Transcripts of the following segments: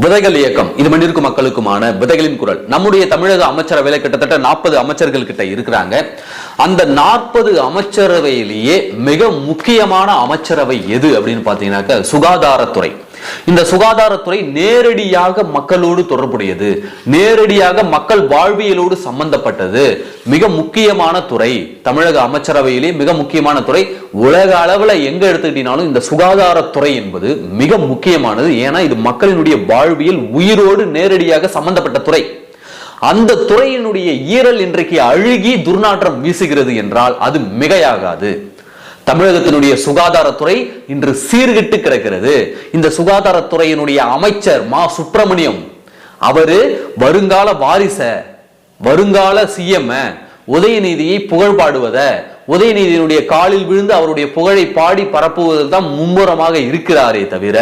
விதைகள் இயக்கம். இது மண்ணிற்கு மக்களுக்குமான விதைகளின் குரல். நம்முடைய தமிழக அமைச்சரவையில கிட்டத்தட்ட நாற்பது அமைச்சர்கள் கிட்ட இருக்கிறாங்க. அந்த நாற்பது அமைச்சரவையிலேயே மிக முக்கியமான அமைச்சரவை எது அப்படின்னு பாத்தீங்கன்னாக்க சுகாதாரத்துறை. இந்த சுகாதாரத்துறை நேரடியாக மக்களோடு தொடர்புடையது. நேரடியாக மக்கள் வாழ்வியலோடு சம்பந்தப்பட்டது. மிக முக்கியமான துறை தமிழக அமைச்சரவையிலே மிக முக்கியமான துறை. உலக அளவுல எங்க எடுத்துக்கிட்டீங்கனாலும் இந்த சுகாதாரத்துறை என்பது மிக முக்கியமானது. ஏன்னா இது மக்களினுடைய வாழ்வியல் உயிரோடு நேரடியாக சம்பந்தப்பட்ட துறை. அந்த துறையினுடைய ஈரல் இன்றைக்கு அழுகி துர்நாற்றம் வீசுகிறது என்றால் அது மிகையாகாது. தமிழகத்தினுடைய சுகாதாரத்துறை இன்று சீர்கிட்டு கிடக்கிறது. இந்த சுகாதாரத்துறையினுடைய அமைச்சர் மா. சுப்பிரமணியம் அவரு வருங்கால வாரிச வருங்கால சிஎம் உதயநிதியை புகழ் பாடுவத உதயநிதியினுடைய காலில் விழுந்து அவருடைய புகழை பாடி பரப்புவதில் தான் மும்முரமாக இருக்கிறாரே தவிர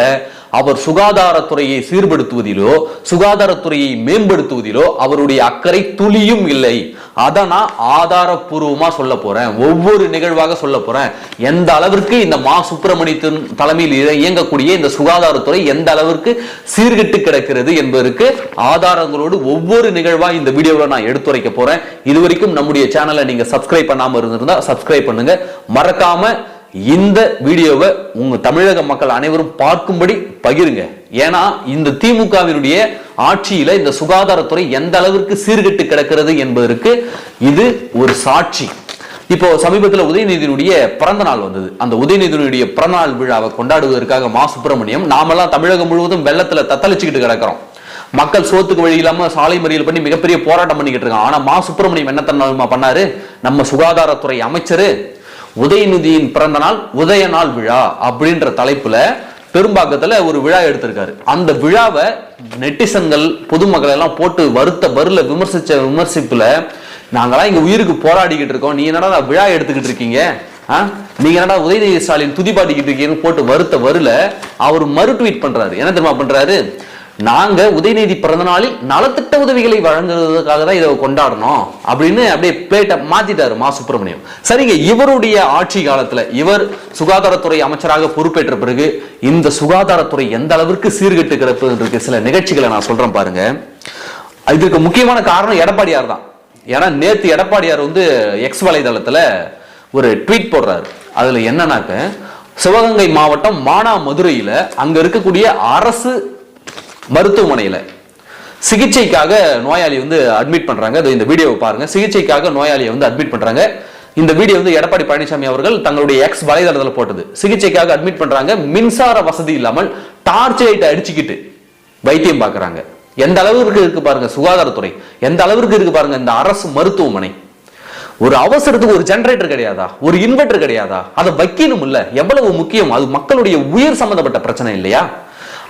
அவர் சுகாதாரத்துறையை சீர்படுத்துவதிலோ சுகாதாரத்துறையை மேம்படுத்துவதிலோ அவருடைய அக்கறை துளியும் இல்லை. அதை நான் ஆதாரப்பூர்வமாக சொல்ல போகிறேன் ஒவ்வொரு நிகழ்வாக சொல்ல போகிறேன் எந்த அளவிற்கு இந்த மா சுப்பிரமணியத்தின் தலைமையில் இயங்கக்கூடிய இந்த சுகாதாரத்துறை எந்த அளவிற்கு சீர்கெட்டு கிடக்கிறது என்பதற்கு ஆதாரங்களோடு ஒவ்வொரு நிகழ்வாக இந்த வீடியோவில் நான் எடுத்துரைக்க இது இதுவரைக்கும் நம்முடைய சேனலை நீங்கள் சப்ஸ்கிரைப் பண்ணாமல் இருந்திருந்தால் சப்ஸ்கிரைப் பண்ணுங்க. மறக்காமல் இந்த வீடியோவை உங்கள் தமிழக மக்கள் அனைவரும் பார்க்கும்படி பகிருங்க. ஏன்னா இந்த திமுகவினுடைய ஆட்சியில இந்த சுகாதாரத்துறை எந்த அளவிற்கு சீர்கெட்டு கிடக்கிறது என்பதற்கு இது ஒரு சாட்சி. இப்போ சமீபத்தில் உதயநிதியினுடைய பிறந்த நாள் வந்தது. அந்த உதயநிதியினுடைய பிறந்த நாள் விழாவை கொண்டாடுவதற்காக மா சுப்பிரமணியம் நாமெல்லாம் தமிழகம் முழுவதும் வெள்ளத்துல தத்தளிச்சுக்கிட்டு கிடக்கிறோம். மக்கள் சோத்துக்கு வழி இல்லாம சாலை மறியல் பண்ணி மிகப்பெரிய போராட்டம் பண்ணிக்கிட்டு இருக்காங்க. ஆனா மா சுப்பிரமணியம் என்ன தன்மை பண்ணாரு? நம்ம சுகாதாரத்துறை அமைச்சர் உதயநிதியின் பிறந்த நாள் உதய நாள் விழா அப்படின்ற தலைப்புல பெரும்பாக்கத்துல ஒரு விழா எடுத்திருக்காரு. அந்த விழாவை நெட்டிசன்கள் பொதுமக்கள் எல்லாம் போட்டு வருத்த பருல விமர்சிச்ச விமர்சிப்புல நாங்களாம் இங்க உயிருக்கு போராடிக்கிட்டு இருக்கோம். நீ என்னடா விழா எடுத்துக்கிட்டு இருக்கீங்க? நீங்க என்னடா உதயநிதி ஸ்டாலின் துதிப்பாட்டிக்கிட்டு இருக்கீங்கன்னு போட்டு வருத்த வருல அவர் மறு ட்வீட் பண்றாரு. என்ன தெரியுமா பண்றாரு? நாங்க உதயநிதி பிறந்த நாளில் நலத்திட்ட உதவிகளை வழங்குறதுக்காக தான் இதை கொண்டாடணும் அப்படின்னு அப்படியே பிளேட்டை மாத்திட்டாரு மா சுப்பிரமணியம். சரிங்க இவருடைய ஆட்சி காலத்துல இவர் சுகாதாரத்துறை அமைச்சராக பொறுப்பேற்ற பிறகு இந்த சுகாதாரத்துறை எந்த அளவிற்கு சீர்கெட்டு கிடப்பதற்கு சில நிகழ்ச்சிகளை நான் சொல்றேன் பாருங்க. இதுக்கு முக்கியமான காரணம் எடப்பாடியார் தான். ஏன்னா நேத்து எடப்பாடியார் வந்து எக்ஸ் வலைதளத்துல ஒரு ட்வீட் போடுறாரு. அதுல என்னன்னாக்க சிவகங்கை மாவட்டம் மானா மதுரையில அங்க இருக்கக்கூடிய அரசு மருத்துவமனையில். சிகிச்சைக்காக நோயாளி வந்து அட்மிட் பண்றாங்க. அது இந்த வீடியோவை பாருங்க. சிகிச்சைக்காக நோயாளியை வந்து அட்மிட் பண்றாங்க. இந்த வீடியோ வந்து எடப்பாடி பழனிசாமி அவர்கள் தங்களுடைய எக்ஸ் வலைதளத்தில் போட்டது. சிகிச்சைக்காக அட்மிட் பண்றாங்க. மின்சார வசதி இல்லாமல் டார்ச் லைட் அடிச்சுக்கிட்டு வைத்தியம் பார்க்குறாங்க. எந்த அளவிற்கு இருக்கு பாருங்க சுகாதாரத்துறை. எந்த அளவிற்கு இருக்கு பாருங்க இந்த அரசு மருத்துவமனை. ஒரு அவசரத்துக்கு ஒரு ஜெனரேட்டர் கிடையாதா? ஒரு இன்வெர்டர் கிடையாதா? அதை வைக்கணும் இல்ல எவ்வளவு முக்கியம்? அது மக்களுடைய உயிர் சம்பந்தப்பட்ட பிரச்சனை இல்லையா?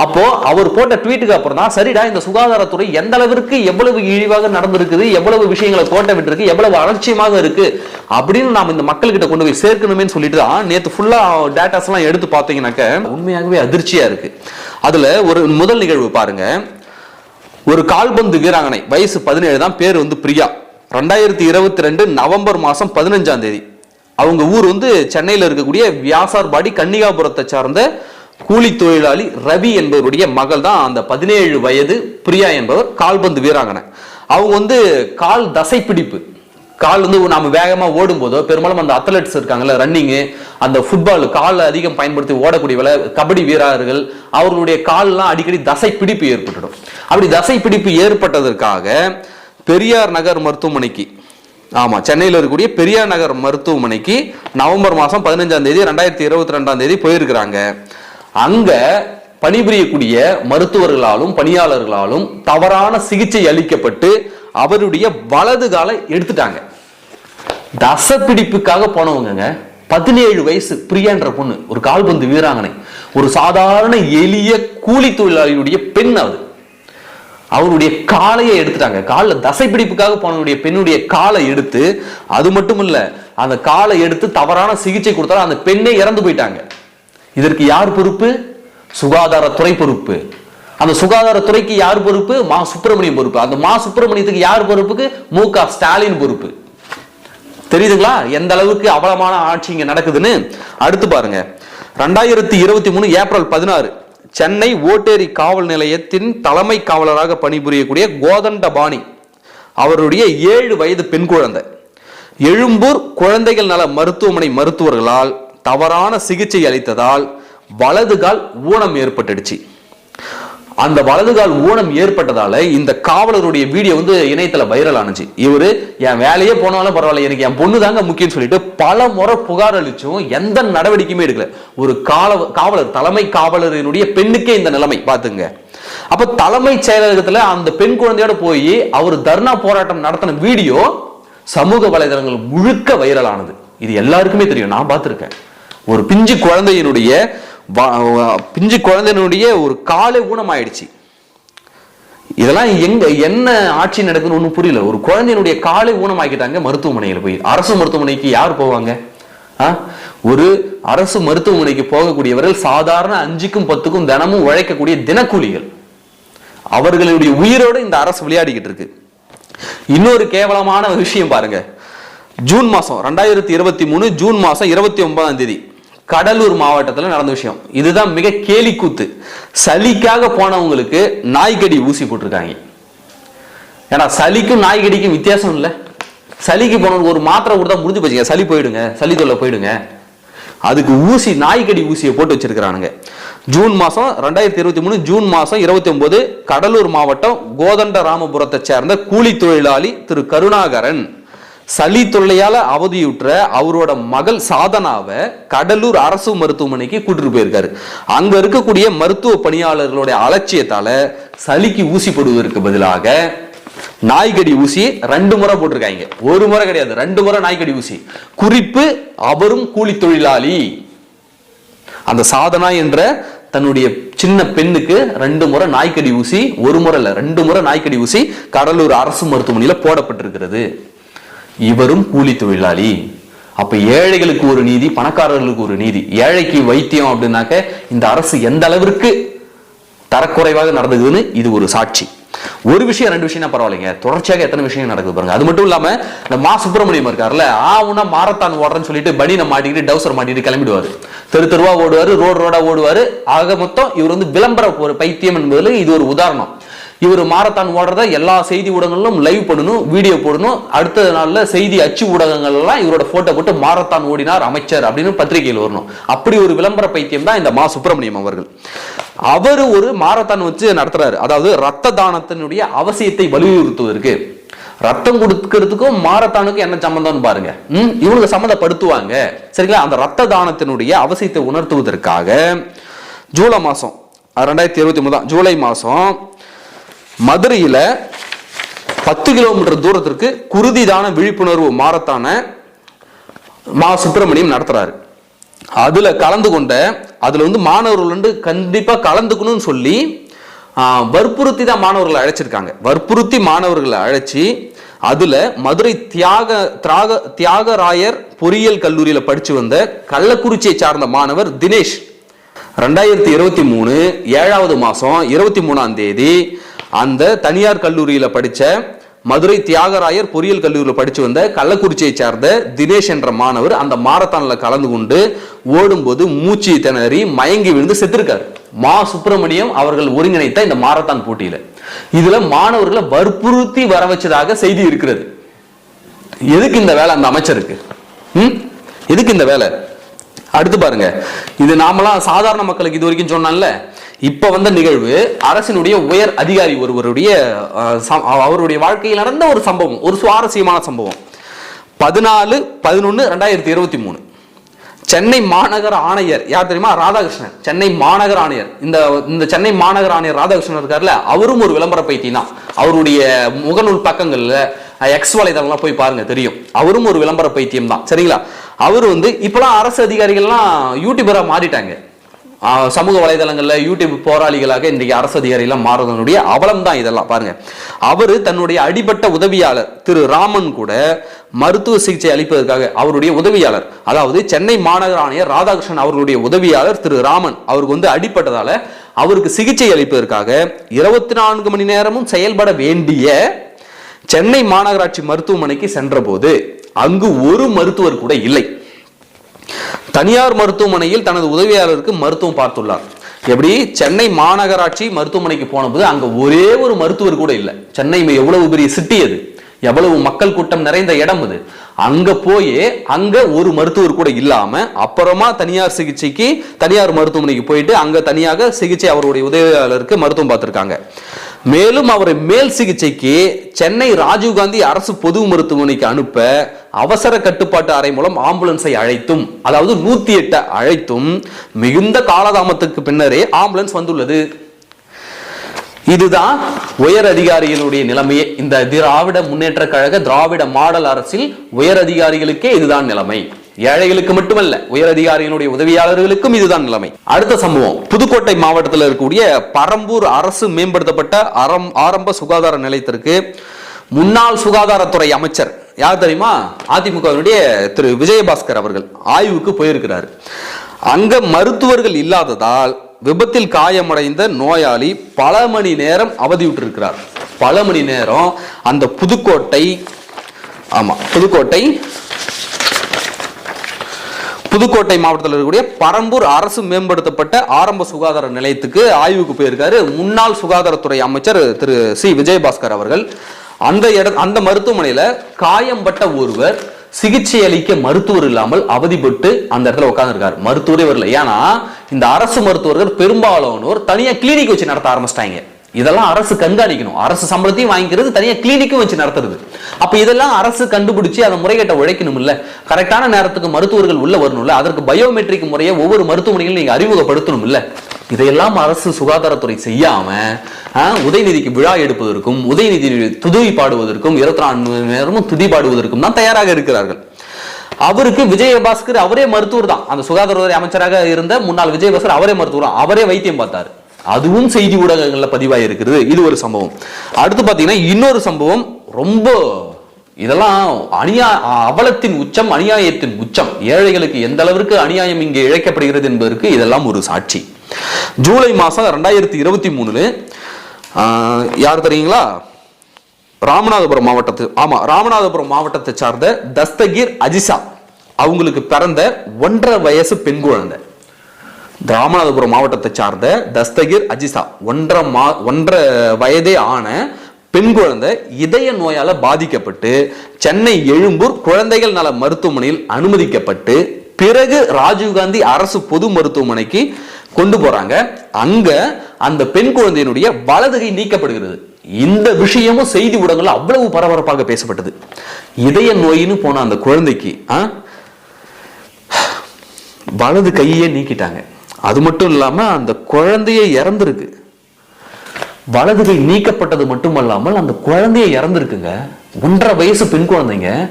அப்போ அவர் போட்ட ட்வீட்டுக்கு அப்புறம் தான் சரிடா இந்த சுகாதாரத்துறை எந்த அளவிற்கு எவ்வளவு இழிவாக நடந்திருக்குது எவ்வளவு விஷயங்களை கோட்டை விட்டுருக்கு எவ்வளவு அலட்சியமாக இருக்கு அப்படின்னு நாம் இந்த மக்கள்கிட்ட கொண்டு போய் சேர்க்கணுமேன்னு சொல்லிட்டு தான் நேற்று ஃபுல்லா டேட்டாஸ் எல்லாம் எடுத்து பார்த்தீங்கன்னாக்க உண்மையாகவே அதிர்ச்சியா இருக்கு. அதுல ஒரு முதல் நிகழ்வு பாருங்க. ஒரு கால்பந்து வீராங்கனை வயசு பதினேழு தான் பேர் வந்து பிரியா. ரெண்டாயிரத்தி இருபத்தி ரெண்டு நவம்பர் மாதம் பதினஞ்சாம் தேதி. அவங்க ஊர் வந்து சென்னையில் இருக்கக்கூடிய வியாசார்பாடி கன்னிகாபுரத்தை சார்ந்த கூலி தொழிலாளி ரவி என்பவருடைய மகள் தான் அந்த பதினேழு வயது பிரியா என்பவர் கால்பந்து வீராங்கனை. அவங்க வந்து கால் தசைப்பிடிப்பு. கால் வந்து நாம வேகமா ஓடும் போதோ பெரும்பாலும் அந்த அத்லெட்ஸ் இருக்காங்கல்ல ரன்னிங்கு அந்த ஃபுட்பால் காலை அதிகம் பயன்படுத்தி ஓடக்கூடிய விளை கபடி வீரர்கள் அவர்களுடைய கால்லாம் அடிக்கடி தசை பிடிப்பு ஏற்பட்டுடும். அப்படி தசை பிடிப்பு ஏற்பட்டதற்காக பெரியார் நகர் மருத்துவமனைக்கு ஆமா சென்னையில் இருக்கக்கூடிய பெரியார் நகர் மருத்துவமனைக்கு நவம்பர் மாதம் பதினஞ்சாம் தேதி ரெண்டாயிரத்தி இருபத்தி ரெண்டாம் தேதி போயிருக்கிறாங்க. அங்க பணிபுரியக்கூடிய மருத்துவர்களாலும் பணியாளர்களாலும் தவறான சிகிச்சை அளிக்கப்பட்டு அவருடைய வலது காலை எடுத்துட்டாங்க. தசப்பிடிப்புக்காக போனவங்கங்க பதினேழு வயசு பிரியான்ற பொண்ணு ஒரு கால்பந்து வீராங்கனை. ஒரு சாதாரண எளிய கூலி தொழிலாளியுடைய பெண் அது. அவருடைய காலையை எடுத்துட்டாங்க. காலில் தசைப்பிடிப்புக்காக போனவருடைய பெண்ணுடைய காலை எடுத்து அது மட்டும் இல்லை அந்த காலை எடுத்து தவறான சிகிச்சை கொடுத்தாலும் அந்த பெண்ணே இறந்து போயிட்டாங்க. இதற்கு யார் பொறுப்பு? சுகாதாரத்துறை பொறுப்பு. அந்த சுகாதாரத்துறைக்கு யார் பொறுப்பு? மா சுப்பிரமணியம் பொறுப்பு. அந்த மா சுப்பிரமணியத்துக்கு யார் பொறுப்புக்கு? மு க ஸ்டாலின் பொறுப்பு. தெரியுதுங்களா? எந்த அளவுக்கு அவலமான ஆட்சி இங்க நடக்குதுன்னு? அடுத்து பாருங்க. ரெண்டாயிரத்தி இருபத்தி மூணு ஏப்ரல் பதினாறு சென்னை ஓட்டேரி காவல் நிலையத்தின் தலைமை காவலராக பணிபுரியக்கூடிய கோதண்டபாணி அவருடைய ஏழு வயது பெண் குழந்தை. எழும்பூர் குழந்தைகள் நல மருத்துவமனை மருத்துவர்களால் தவறான சிகிச்சை அளித்ததால் வலதுகால் ஊனம் ஏற்பட்டுடுச்சு. அந்த வலதுகால் ஊனம் ஏற்பட்டதால இந்த காவலருடைய வீடியோ வந்து இணையத்துல வைரல் ஆனுச்சு. இவரு என் வேலையே போனாலும் பரவாயில்ல எனக்கு என் பொண்ணு தாங்க முக்கியம்னு சொல்லிட்டு பல முறை புகார் அளிச்சும் எந்த நடவடிக்கையுமே எடுக்கல. ஒரு கால காவலர் தலைமை காவலரினுடைய பெண்ணுக்கே இந்த நிலைமை பாத்துங்க. அப்ப தலைமை செயலகத்துல அந்த பெண் குழந்தையோட போய் அவர் தர்ணா போராட்டம் நடத்தின வீடியோ சமூக வலைதளங்கள் முழுக்க வைரல் ஆனது. இது எல்லாருக்குமே தெரியும் நான் பார்த்துருக்கேன் ஒரு பிஞ்சு குழந்தையினுடைய பிஞ்சு குழந்தையினுடைய ஒரு காலை ஊனமாயிடுச்சு. இதெல்லாம் எங்க என்ன ஆட்சி நடக்குதுன்னு ஒன்றும் புரியல. ஒரு குழந்தையினுடைய காலை ஊனமாக்கிட்டாங்க மருத்துவமனையில் போய். அரசு மருத்துவமனைக்கு யார் போவாங்க? ஆ? ஒரு அரசு மருத்துவமனைக்கு போகக்கூடியவர்கள் சாதாரண அஞ்சுக்கும் பத்துக்கும் தினமும் உழைக்கக்கூடிய தினக்கூலிகள். அவர்களுடைய உயிரோடு இந்த அரசு விளையாடிக்கிட்டு இருக்கு. இன்னொரு கேவலமான விஷயம் பாருங்க. ஜூன் மாசம் ரெண்டாயிரத்தி இருபத்தி மூணு ஜூன் மாசம் இருபத்தி ஒன்பதாம் தேதி. கடலூர் மாவட்டத்தில் நடந்த விஷயம். இதுதான் மிக கேலி கூத்து சளிக்காக போனவங்களுக்கு நாய்க்கடி ஊசி போட்டிருக்காங்க. ஏன்னா சளிக்கும் நாய்க்கடிக்கும் வித்தியாசம் இல்லை. சளிக்கு போனவங்களுக்கு ஒரு மாத்திரை கொடுத்தா முடிஞ்சு போச்சுங்க. சளி போயிடுங்க. சளி தொல்லை போயிடுங்க. அதுக்கு ஊசி நாய்க்கடி ஊசியை போட்டு வச்சிருக்கிறானுங்க. ஜூன் மாதம் ரெண்டாயிரத்தி இருபத்தி மூணு ஜூன் மாதம் இருபத்தி ஒன்பது கடலூர் மாவட்டம் கோதண்ட ராமபுரத்தை சேர்ந்த கூலி தொழிலாளி திரு கருணாகரன். சளி தொல்லையால் அவதியுற்ற அவரோட மகள் சாதனாவை கடலூர் அரசு மருத்துவமனைக்கு கூட்டிட்டு போயிருக்காரு. அங்க இருக்கக்கூடிய மருத்துவ பணியாளர்களுடைய அலட்சியத்தால சளிக்கு ஊசி போடுவதற்கு பதிலாக நாய்க்கடி ஊசி ரெண்டு முறை போட்டிருக்காங்க. ஒரு முறை கிடையாது ரெண்டு முறை நாய்க்கடி ஊசி. குறிப்பு அவரும் கூலி தொழிலாளி. அந்த சாதனா என்ற தன்னுடைய சின்ன பெண்ணுக்கு ரெண்டு முறை நாய்க்கடி ஊசி ஒரு முறை இல்லை ரெண்டு முறை நாய்க்கடி ஊசி கடலூர் அரசு மருத்துவமனையில் போடப்பட்டிருக்கிறது. இவரும் கூலி தொழிலாளி. அப்ப ஏழைகளுக்கு ஒரு நீதி பணக்காரர்களுக்கு ஒரு நீதி. ஏழைக்கு வைத்தியம் அப்படின்னாக்க இந்த அரசு எந்த அளவிற்கு தரக்குறைவாக நடந்ததுன்னு இது ஒரு சாட்சி. ஒரு விஷயம் ரெண்டு விஷயம் பரவாயில்லைங்க. தொடர்ச்சியாக எத்தனை விஷயம் நடக்குது பாருங்க. அது மட்டும் இல்லாம இந்த மா சுப்பிரமணியம் இருக்காருல்ல ஆவுனா மாரத்தான் ஓடுறேன்னு சொல்லிட்டு பனினை மாட்டிக்கிட்டு டவுசர் மாட்டிக்கிட்டு கிளம்பிடுவாரு. தெரு தெருவா ஓடுவாரு ரோடு ரோடா ஓடுவாரு. ஆக மொத்தம் இவர் வந்து விளம்பர ஒரு பைத்தியம் என்பதில் இது ஒரு உதாரணம். இவர் மாரத்தான் ஓடுறத எல்லா செய்தி ஊடகங்களிலும் லைவ் பண்ணணும் வீடியோ போடணும். அடுத்த நாளில் செய்தி அச்சு ஊடகங்கள் எல்லாம் இவரோட போட்டோ போட்டு மாரத்தான் ஓடினார் அமைச்சர் அப்படின்னு பத்திரிகையில் வரணும். அப்படி ஒரு விளம்பர பைத்தியம் தான் இந்த மா சுப்பிரமணியம் அவர்கள். அவர் ஒரு மாரத்தான் வச்சு நடத்துறாரு. அதாவது ரத்த தானத்தினுடைய அவசியத்தை வலியுறுத்துவதற்கு. ரத்தம் கொடுக்கறதுக்கும் மாரத்தானுக்கும் என்ன சம்பந்தம்னு பாருங்க. ம், இவங்க சம்மந்தப்படுத்துவாங்க. சரிங்களா? அந்த ரத்த தானத்தினுடைய அவசியத்தை உணர்த்துவதற்காக ஜூலை மாதம் ரெண்டாயிரத்தி இருபத்தி மூணு ஜூலை மாதம் மதுரையில் பத்து கிலோமீட்டர் தூரத்திற்கு குருதிதான விழிப்புணர்வு மாரத்தான மா சுப்பிரமணியம் நடத்துறாரு. அதுல கலந்து கொண்ட அதுல வந்து மாணவர்கள் வந்து கண்டிப்பா கலந்துக்கணும்னு சொல்லி வற்புறுத்தி தான் மாணவர்களை அழைச்சிருக்காங்க. வற்புறுத்தி மாணவர்களை அழைச்சி அதுல மதுரை தியாக தியாக தியாகராயர் பொறியியல் கல்லூரியில படிச்சு வந்த கள்ளக்குறிச்சியை சார்ந்த மாணவர் தினேஷ். ரெண்டாயிரத்தி இருபத்தி மூணு ஏழாவது மாசம் இருபத்தி மூணாம் தேதி அந்த தனியார் கல்லூரியில் படித்த மதுரை தியாகராயர் பொறியியல் கல்லூரியில் படித்து வந்த கள்ளக்குறிச்சியை சார்ந்த தினேஷ் என்ற மாணவர் அந்த மாரத்தானில் கலந்து கொண்டு ஓடும்போது மூச்சு திணறி மயங்கி விழுந்து செத்திருக்காரு. மா சுப்பிரமணியம் அவர்கள் ஒருங்கிணைத்த இந்த மாரத்தான் போட்டியில. இதுல மாணவர்களை வற்புறுத்தி வர வச்சதாக செய்தி இருக்கிறது. எதுக்கு இந்த வேலை அந்த அமைச்சருக்கு? ம்? எதுக்கு இந்த வேலை? அடுத்து பாருங்க. இது நாமெல்லாம் சாதாரண மக்களுக்கு இது வரைக்கும் சொன்னான்ல இப்ப வந்த நிகழ்வு அரசினுடைய உயர் அதிகாரி ஒருவருடைய சம்- அவருடைய வாழ்க்கையில் நடந்த ஒரு சம்பவம் ஒரு சுவாரஸ்யமான சம்பவம். பதினாலு பதினொன்று ரெண்டாயிரத்தி இருபத்தி மூணு. சென்னை மாநகர ஆணையர் யார் தெரியுமா? ராதாகிருஷ்ணன். சென்னை மாநகர ஆணையர். இந்த இந்த சென்னை மாநகர ஆணையர் ராதாகிருஷ்ணன் இருக்கார்ல அவரும் ஒரு விளம்பர பைத்தியம் தான். அவருடைய முகநூல் பக்கங்கள்ல எக்ஸ் வலைதளம்லாம் போய் பாருங்க தெரியும். அவரும் ஒரு விளம்பர பைத்தியம் தான். சரிங்களா? அவர் வந்து இப்பெல்லாம் அரசு அதிகாரிகள்லாம் யூடியூபராக மாறிட்டாங்க. சமூக வலைதளங்களில் யூடியூப் போராளிகளாக இன்றைக்கு அரசு அதிகாரிகளாக மாறுவதனுடைய அவலம் தான் இதெல்லாம். பாருங்க. அவர் தன்னுடைய அடிபட்ட உதவியாளர் திரு ராமன் கூட மருத்துவ சிகிச்சை அளிப்பதற்காக அவருடைய உதவியாளர் அதாவது சென்னை மாநகர ஆணையர் ராதாகிருஷ்ணன் அவர்களுடைய உதவியாளர் திரு ராமன் அவருக்கு வந்து அடிபட்டதால அவருக்கு சிகிச்சை அளிப்பதற்காக இருபத்தி நான்கு மணி நேரமும் செயல்பட வேண்டிய சென்னை மாநகராட்சி மருத்துவமனைக்கு சென்றபோது அங்கு ஒரு மருத்துவர் கூட இல்லை. தனியார் மருத்துவமனையில் தனது உதவியாளருக்கு மருத்துவம் பார்த்துள்ளார். எப்படி? சென்னை மாநகராட்சி மருத்துவமனைக்கு போனபோது அங்க ஒரே ஒரு மருத்துவர் கூட இல்லை. சென்னை எவ்வளவு பெரிய சிட்டி அது. எவ்வளவு மக்கள் கூட்டம் நிறைந்த இடம் அது. அங்க போய் அங்க ஒரு மருத்துவர் கூட இல்லாம அப்புறமா தனியார் சிகிச்சைக்கு தனியார் மருத்துவமனைக்கு போயிட்டு அங்க தனியாக சிகிச்சை அவருடைய உதவியாளருக்கு மருத்துவம் பார்த்திருக்காங்க. மேலும் அவரை மேல் சிகிச்சைக்கு சென்னை ராஜீவ்காந்தி அரசு பொது மருத்துவமனைக்கு அனுப்ப அவசர கட்டுப்பாட்டு அறை மூலம் ஆம்புலன்ஸை அழைத்தும் அதாவது நூத்தி எட்டை அழைத்தும் மிகுந்த காலதாமத்துக்கு பின்னரே ஆம்புலன்ஸ் வந்துள்ளது. இதுதான் உயர் அதிகாரிகளுடைய நிலைமையே. இந்த திராவிட முன்னேற்ற கழக திராவிட மாடல் அரசில் உயர் அதிகாரிகளுக்கே இதுதான் நிலைமை. ஏழைகளுக்கு மட்டுமல்ல உயர் அதிகாரிகளுடைய உதவியாளர்களுக்கும் இதுதான் நிலைமை. அடுத்த சம்பவம் புதுக்கோட்டை மாவட்டத்தில் இருக்கக்கூடிய பரம்பூர் அரசு மேம்படுத்தப்பட்ட அறம் ஆரம்ப சுகாதார நிலையத்திற்கு முன்னாள் சுகாதாரத்துறை அமைச்சர் யார் தெரியுமா? அதிமுகவினுடைய திரு. விஜயபாஸ்கர் அவர்கள் ஆய்வுக்கு போயிருக்கிறார். அங்க மருத்துவர்கள் இல்லாததால் விபத்தில் காயமடைந்த நோயாளி பல மணி நேரம் அவதியுற்றிருக்கிறார். பல மணி நேரம் அந்த புதுக்கோட்டை ஆமா புதுக்கோட்டை புதுக்கோட்டை மாவட்டத்தில் இருக்கக்கூடிய பரம்பூர் அரசு மேம்படுத்தப்பட்ட ஆரம்ப சுகாதார நிலையத்துக்கு ஆய்வுக்கு போயிருக்காரு. முன்னாள் சுகாதாரத்துறை அமைச்சர் திரு சி. விஜயபாஸ்கர் அவர்கள். அந்த இட அந்த மருத்துவமனையில காயம்பட்ட ஒருவர் சிகிச்சை அளிக்க மருத்துவர் இல்லாமல் அவதிப்பட்டு அந்த இடத்துல உட்காந்துருக்காரு மருத்துவரே வரல. ஏன்னா இந்த அரசு மருத்துவர்கள் பெரும்பாலானோர் தனியாக கிளினிக் வச்சு நடத்த ஆரம்பிச்சிட்டாங்க. இதெல்லாம் அரசு கண்காணிக்கணும். அரசு சம்பளத்தையும் வாங்கிக்கிறது தனியாக கிளினிக்கும் வச்சு நடத்துறது. அப்ப இதெல்லாம் அரசு கண்டுபிடிச்சு அதை முறைகேட்டை உழைக்கணும் இல்ல கரெக்டான நேரத்துக்கு மருத்துவர்கள் உள்ள வரணும்ல. அதற்கு பயோமெட்ரிக் முறையை ஒவ்வொரு மருத்துவமனையிலும் நீங்க அறிமுகப்படுத்தணும் இல்ல இதையெல்லாம் அரசு சுகாதாரத்துறை செய்யாம ஆஹ், உதயநிதிக்கு விழா எடுப்பதற்கும் உதயநிதி துதி பாடுவதற்கும் இருபத்தி நான்கு மணி நேரமும் துதி பாடுவதற்கும் தான் தயாராக இருக்கிறார்கள். அவருக்கு விஜயபாஸ்கர் அவரே மருத்துவர் தான். அந்த சுகாதாரத்துறை அமைச்சராக இருந்த முன்னாள் விஜயபாஸ்கர் அவரே மருத்துவர் அவரே வைத்தியம் பார்த்தாரு. அதுவும் செய்தி ஊடகங்களில் பதிவாக இருக்கிறது இது ஒரு சம்பவம். அடுத்து பார்த்தீங்கன்னா இன்னொரு சம்பவம் ரொம்ப இதெல்லாம் அநியா அவலத்தின் உச்சம் அநியாயத்தின் உச்சம். ஏழைகளுக்கு எந்த அளவிற்கு அநியாயம் இங்கே இழைக்கப்படுகிறது என்பதற்கு இதெல்லாம் ஒரு சாட்சி. ஜூலை மாதம் ரெண்டாயிரத்தி இருபத்தி மூணுல யார் தெரியுங்களா? ராமநாதபுரம் மாவட்டத்து ஆமாம் ராமநாதபுரம் மாவட்டத்தை சார்ந்த தஸ்தகீர் அஜிசா அவங்களுக்கு பிறந்த ஒன்றரை வயசு பெண் குழந்தை. ராமநாதபுரம் மாவட்டத்தை சார்ந்த தஸ்தகிர் அஜிசா ஒன்றரை மா ஒன்றரை வயதே ஆன பெண் குழந்தை இதய நோயால் பாதிக்கப்பட்டு சென்னை எழும்பூர் குழந்தைகள் நல மருத்துவமனையில் அனுமதிக்கப்பட்டு பிறகு ராஜீவ்காந்தி அரசு பொது மருத்துவமனைக்கு கொண்டு போறாங்க. அங்க அந்த பெண் குழந்தையினுடைய வலதுகை நீக்கப்படுகிறது. இந்த விஷயமும் செய்தி ஊடகங்கள் அவ்வளவு பரபரப்பாக பேசப்பட்டது. இதய நோயின்னு போன அந்த குழந்தைக்கு ஆ, வலது கையே நீக்கிட்டாங்க. அது மட்டும் இல்லாமல் அந்த குழந்தையே இறந்துருக்கு. வலது கை நீக்கப்பட்டது மட்டுமல்லாமல் அந்த குழந்தைய இறந்துருக்குங்க. ஒன்றரை வயசு பெண் குழந்தைங்க.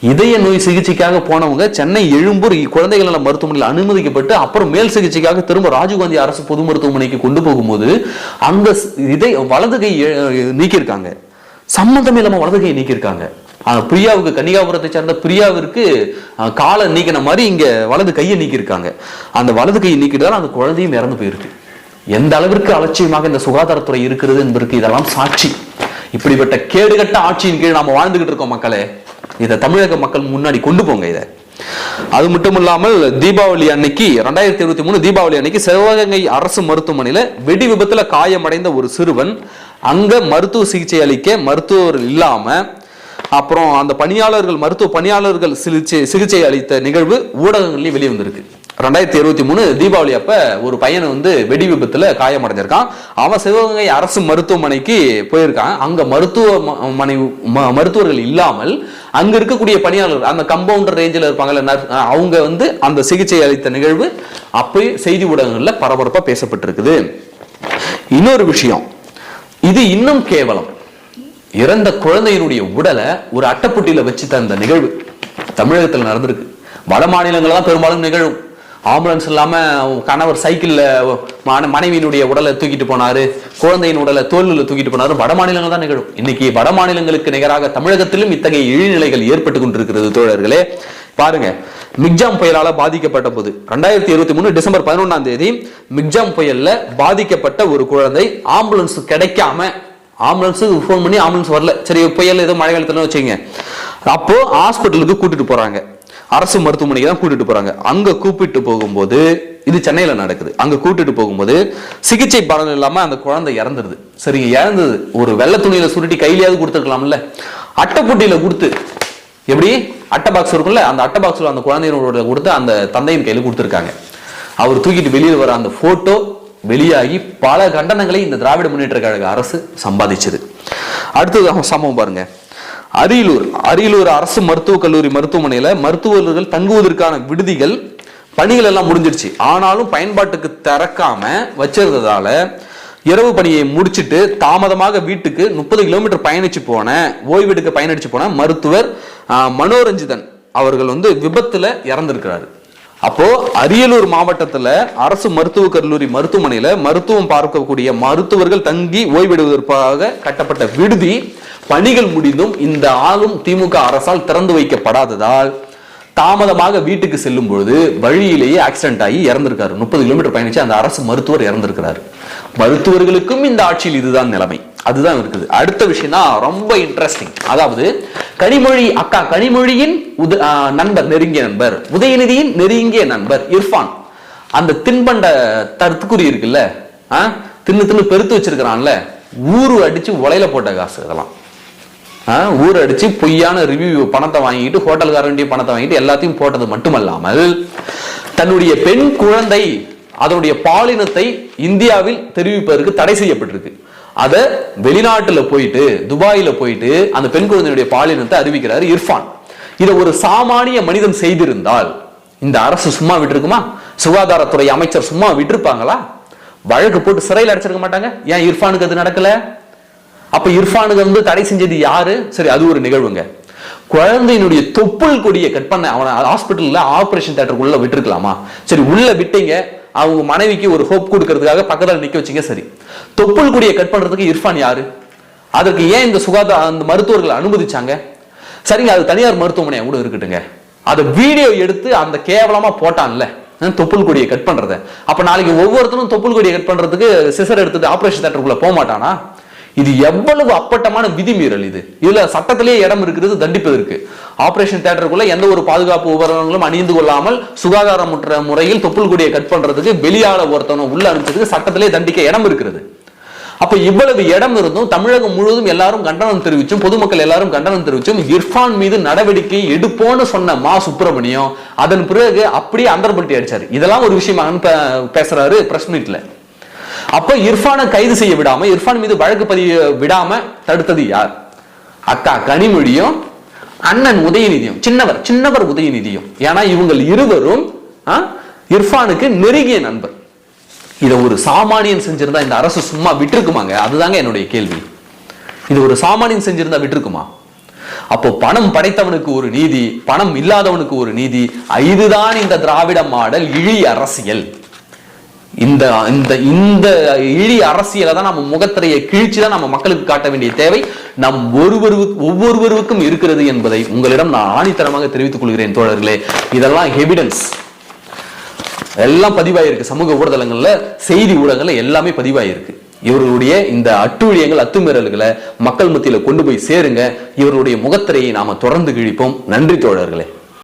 இதய நோய் சிகிச்சைக்காக போனவங்க சென்னை எழும்பூர் குழந்தைகள் நல மருத்துவமனையில் அனுமதிக்கப்பட்டு அப்புறம் மேல் சிகிச்சைக்காக திரும்ப ராஜீவ்காந்தி அரசு பொது மருத்துவமனைக்கு கொண்டு போகும்போது அந்த ஸ்- இதய வலது கை நீக்கியிருக்காங்க. சம்மந்தம் இல்லாமல் வலது கை நீக்கியிருக்காங்க. பிரியாவுக்கு கன்னிகாபுரத்தை சேர்ந்த பிரியாவிற்கு காலை நீக்கின மாதிரி இங்கே வலது கையை நீக்கியிருக்காங்க. அந்த வலது கையை நீக்கிட்டதால அந்த குழந்தையும் இறந்து போயிருக்கு. எந்த அளவிற்கு அலட்சியமாக இந்த சுகாதாரத்துறை இருக்கிறது என்பதற்கு இதெல்லாம் சாட்சி. இப்படிப்பட்ட கேடுகட்ட ஆட்சியின் கீழ் நாம் வாழ்ந்துகிட்டு இருக்கோம் மக்களே. இதை தமிழக மக்கள் முன்னாடி கொண்டு போங்க இதை. அது மட்டும் இல்லாமல் தீபாவளி அன்னைக்கு ரெண்டாயிரத்தி இருபத்தி மூணு தீபாவளி அன்னைக்கு சிவகங்கை அரசு மருத்துவமனையில வெடி விபத்துல காயமடைந்த ஒரு சிறுவன் அங்க மருத்துவ சிகிச்சை அளிக்க மருத்துவர் இல்லாம அப்புறம் அந்த பணியாளர்கள் மருத்துவ பணியாளர்கள் சிகிச்சை சிகிச்சை அளித்த நிகழ்வு ஊடகங்கள்லையும் வெளிவந்திருக்கு. ரெண்டாயிரத்தி இருபத்தி மூணு தீபாவளி அப்ப ஒரு பையன் வந்து வெடி விபத்துல காயமடைஞ்சிருக்கான். அவன் சிவகங்கை அரசு மருத்துவமனைக்கு போயிருக்கான். அங்க மருத்துவமனை ம- மருத்துவர்கள் இல்லாமல் அங்க இருக்கக்கூடிய பணியாளர்கள் அந்த கம்பவுண்டர் ரேஞ்சில் இருப்பாங்கல்ல அவங்க வந்து அந்த சிகிச்சை அளித்த நிகழ்வு அப்பயே செய்தி ஊடகங்கள்ல பரபரப்பா பேசப்பட்டிருக்குது. இன்னொரு விஷயம் இது இன்னும் கேவலம். இறந்த குழந்தையினுடைய உடலை ஒரு அட்டைப்பொட்டியில வச்சு தந்த நிகழ்வு. தமிழகத்தில் நடந்திருக்கு. வட மாநிலங்கள் தான் பெரும்பாலும் நிகழும். ஆம்புலன்ஸ் இல்லாம கணவர் சைக்கிள்ல மன- மனைவியினுடைய உடலை தூக்கிட்டு போனாரு குழந்தையின் உடலை தோல்ல தூக்கிட்டு போனாரு வட மாநிலங்கள் தான் நிகழும். இன்னைக்கு வட மாநிலங்களுக்கு நிகராக தமிழகத்திலும் இத்தகைய இழிநிலைகள் ஏற்பட்டு கொண்டிருக்கிறது தோழர்களே. பாருங்க மிக்ஜாம் புயலால பாதிக்கப்பட்ட போது ரெண்டாயிரத்தி இருபத்தி மூணு டிசம்பர் பதினொன்றாம் தேதி மிக்ஜாம் புயல்ல பாதிக்கப்பட்ட ஒரு குழந்தை ஆம்புலன்ஸ் கிடைக்காம ஆம்புலன்ஸுக்கு ஃபோன் பண்ணி ஆம்புலன்ஸ் வரல. சரி புயல் ஏதோ மழை காலத்தில் வச்சுங்க அப்போ ஹாஸ்பிட்டலுக்கு கூட்டிட்டு போறாங்க. அரசு மருத்துவமனைக்கு தான் கூட்டிட்டு போறாங்க. அங்க கூப்பிட்டு போகும்போது இது சென்னையில நடக்குது. அங்க கூட்டிட்டு போகும்போது சிகிச்சை பலன் இல்லாம அந்த குழந்தை இறந்துருது. சரி இறந்தது. ஒரு வெள்ளை துணியில சுருட்டி கையிலேயாவது கொடுத்துருக்கலாம்ல. அட்டைப்பொட்டியில கொடுத்து எப்படி? அட்டை பாக்ஸ் இருக்கும்ல அந்த அட்டை பாக்ஸ்ல அந்த குழந்தையோட கொடுத்து அந்த தந்தையின் கையில கொடுத்துருக்காங்க. அவர் தூக்கிட்டு வெளியில் வர அந்த போட்டோ வெளியாகி பல கண்டனங்களை இந்த திராவிட முன்னேற்ற கழக அரசு சம்பாதிச்சது. அடுத்தது சம்பவம் பாருங்க. அரியலூர் அரியலூர் அரசு மருத்துவக் கல்லூரி மருத்துவமனையில் மருத்துவர்கள் தங்குவதற்கான விடுதிகள் பணிகள் எல்லாம் முடிஞ்சிருச்சு ஆனாலும் பயன்பாட்டுக்கு திறக்காம வச்சிருந்ததால இரவு பணியை முடிச்சிட்டு தாமதமாக வீட்டுக்கு முப்பது கிலோமீட்டர் பயணிச்சு போன ஓய்வெடுக்க பயணிச்சு போன மருத்துவர் மனோரஞ்சிதன் அவர்கள் வந்து விபத்துல இறந்திருக்கிறாரு. அப்போ அரியலூர் மாவட்டத்துல அரசு மருத்துவக் கல்லூரி மருத்துவமனையில மருத்துவம் பார்க்கக்கூடிய மருத்துவர்கள் தங்கி ஓய்வெடுவதற்காக கட்டப்பட்ட விடுதி பணிகள் முடிந்தும் இந்த ஆளும் திமுக அரசால் திறந்து வைக்கப்படாததால் தாமதமாக வீட்டுக்கு செல்லும் பொழுது வழியிலேயே ஆக்சிடென்ட் ஆகி இறந்திருக்காரு. முப்பது கிலோமீட்டர் பயணிச்சு அந்த அரசு மருத்துவர் இறந்திருக்கிறாரு. மருத்துவர்களுக்கும் இந்த ஆட்சியில் இதுதான் நிலைமை. அதுதான் இருக்குது. அடுத்த விஷயம் தான் ரொம்ப இன்ட்ரெஸ்டிங் அதாவது கனிமொழி அக்கா கனிமொழியின் உத நண்பர் நெருங்கிய நண்பர். உதயநிதியின் நெருங்கிய நண்பர் இர்ஃபான். அந்த தின்பண்ட தருத்துக்குறி இருக்குல்ல ஆ, தின்னு தின்னு பெருத்து வச்சிருக்கிறான்ல ஊரு அடிச்சு உலையில போட்ட காசு அதெல்லாம். ஆ, ஊர் அடிச்சு பொய்யான ரிவ்யூ பணத்தை வாங்கிட்டு ஹோட்டல்காரண்டிய பணத்தை வாங்கிட்டு எல்லாத்தையும் போட்டது மட்டுமல்லாமல் தன்னுடைய பெண் குழந்தை அதனுடைய பாலினத்தை இந்தியாவில் தெரிவிப்பதற்கு தடை செய்யப்பட்டிருக்கு. அதை வெளிநாட்டுல போயிட்டு துபாயில போயிட்டு அந்த பெண் குழந்தையுடைய பாலினத்தை அறிவிக்கிறார் இர்ஃபான். இதை ஒரு சாமானிய மனிதன் செய்திருந்தால் இந்த அரசு சும்மா விட்டிருக்குமா? சுகாதாரத்துறை அமைச்சர் சும்மா விட்டுருப்பாங்களா? வழக்கு போட்டு சிறையில் அடைச்சிருக்க மாட்டாங்க? ஏன் இர்ஃபானுக்கு அது நடக்கல? அப்ப இர்ஃபானுக்கு வந்து தடை செஞ்சது யாரு? சரி அது ஒரு நிகழ்வுங்க. குழந்தையினுடைய தொப்புள் கொடியை கட் பண்ண அவனை ஹாஸ்பிட்டல்ல ஆபரேஷன் தியேட்டருக்குள்ள விட்டுருக்கலாமா? சரி உள்ள விட்டீங்க. அவங்க மனைவிக்கு ஒரு ஹோப் கொடுக்கறதுக்காக பக்கத்தில் நிக்க வச்சிங்க சரி. தொப்புள் கொடியை கட் பண்றதுக்கு இர்ஃபான் யாரு? அதற்கு ஏன் இந்த சுகாதார அந்த மருத்துவர்கள் அனுமதிச்சாங்க? சரிங்க அது தனியார் மருத்துவமனையா கூட இருக்கட்டுங்க. அதை வீடியோ எடுத்து அந்த கேவலமா போட்டான்ல. தொப்புள் கொடியை கட் பண்றத? அப்ப நாளைக்கு ஒவ்வொருத்தரும் தொப்புள் கொடியை கட் பண்றதுக்கு சிசர் எடுத்துட்டு ஆபரேஷன் தியேட்டருக்குள்ள போக மாட்டானா? இது எவ்வளவு அப்பட்டமான விதிமீறல் இது. இதுல சட்டத்திலேயே இடம் இருக்கிறது தண்டிப்பதற்கு ஆபரேஷன் தேட்டருக்குள்ள எந்த ஒரு பாதுகாப்பு உபகரணங்களும் அணிந்து கொள்ளாமல் சுகாதாரமுற்ற முறையில் தொப்புள் கொடியை கட் பண்றதுக்கு வெளியால ஒருத்தவனை உள்ள அனுப்பிச்சதுக்கு சட்டத்திலே தண்டிக்க இடம் இருக்கிறது. அப்ப இவ்வளவு இடம் இருந்தும் தமிழகம் முழுவதும் எல்லாரும் கண்டனம் தெரிவிச்சும் பொதுமக்கள் எல்லாரும் கண்டனம் தெரிவிச்சும் இர்ஃபான் மீது நடவடிக்கை எடுப்போன்னு சொன்ன மா சுப்பிரமணியம் அதன் பிறகு அப்படியே அந்தர்பட்டி அடிச்சாரு. இதெல்லாம் ஒரு விஷயமா பேசுறாரு பிரஸ் மீட்ல அப்ப இர்ஃபானை கைது செய்ய விடாம இர்ஃபான் மீது வழக்கு பதிய விடாம தடுத்தது யார்? அக்கா கனிமொழியும் அண்ணன் உதயநிதியும் சின்னவர் சின்னவர் உதயநிதியும். ஏன்னா இவங்கள் இருவரும் ஆ, இர்ஃபானுக்கு நெருங்கிய நண்பர். இதை ஒரு சாமானியன் செஞ்சிருந்தா இந்த அரசு சும்மா விட்டுருக்குமாங்க? அதுதாங்க என்னுடைய கேள்வி. இது ஒரு சாமானியன் செஞ்சிருந்தா விட்டிருக்குமா? அப்போ பணம் படைத்தவனுக்கு ஒரு நீதி பணம் இல்லாதவனுக்கு ஒரு நீதி இதுதான் இந்த திராவிட மாடல் இழி அரசியல். இந்த இந்த இந்த இழி அரசியலை தான் நம்ம முகத்திரையை கிழிச்சு தான் நம்ம மக்களுக்கு காட்ட வேண்டிய தேவை. நம் ஒருவரு ஒவ்வொருவருக்கும் இருக்கிறது என்பதை உங்களிடம் நான் ஆணித்தரமாக தெரிவித்துக் கொள்கிறேன் தோழர்களே. இதெல்லாம் எவிடன்ஸ் எல்லாம் பதிவாயிருக்கு. சமூக ஊடகங்கள்ல செய்தி ஊடகங்கள்ல எல்லாமே பதிவாயிருக்கு. இவர்களுடைய இந்த அட்டுழியங்கள் அத்துமீறல்களை மக்கள் மத்தியில கொண்டு போய் சேருங்க. இவர்களுடைய முகத்திரையை நாம தொடர்ந்து கிழிப்போம். நன்றி தோழர்களே.